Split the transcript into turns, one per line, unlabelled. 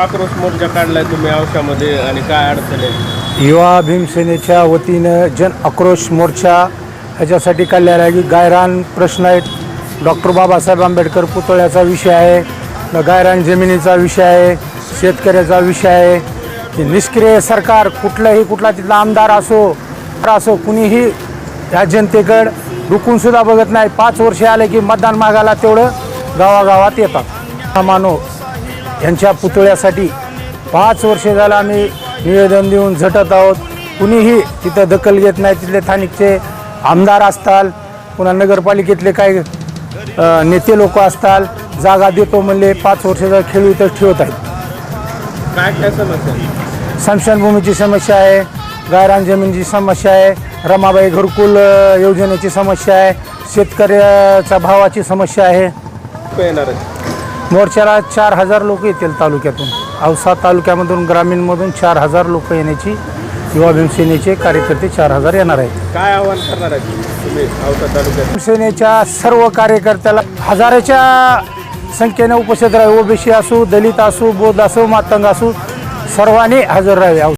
आक्रोश मोर्चा काढलाय तुम्ही औषधामध्ये आणि काय अडचण आहे?
युवा भीमसेनेच्या वतीनं जन आक्रोश मोर्चा ह्याच्यासाठी काढलेला आहे. की गायरान प्रश्न आहेत. डॉक्टर बाबासाहेब आंबेडकर पुतळ्याचा विषय आहे. गायरान जमिनीचा विषय आहे. शेतकऱ्याचा विषय आहे. की निष्क्रिय सरकार कुठलंही कुठला तिथला आमदार असो असो कुणीही ह्या जनतेकड रुकूनसुद्धा बघत नाही. पाच वर्षे आले की मतदान मागायला तेवढं गावागावात येतात. मानो यांच्या पुतळ्यासाठी पाच वर्षे झालं आम्ही निवेदन देऊन झटत आहोत. कुणीही तिथं दखल घेत नाही. तिथले स्थानिकचे आमदार असताल पुन्हा नगरपालिकेतले काही नेते लोक असताल जागा देतो म्हणले पाच वर्षाचा खेळू इथं ठेवत आहेत.
काय काय समस्या आहे?
स्मशानभूमीची समस्या आहे गायरान जमिनीची समस्या आहे रमाबाई घरकुल योजनेची समस्या आहे शेतकऱ्याच्या भावाची समस्या आहे? मोर्चाला चार हजार लोक येतील तालुक्यातून. औसा तालुक्यामधून ग्रामीणमधून चार हजार लोक येण्याची युवा भीमसेनेचे कार्यकर्ते चार हजार येणार आहेत.
काय आव्हान करणार आहेत तुम्ही औषध तालुक्यात?
भीमसेनेच्या सर्व कार्यकर्त्याला हजाराच्या संख्येने उपस्थित राहावे. ओबीसी असू दलित असू बौद्ध असू मातंग असू सर्वांनी हजर राहावे.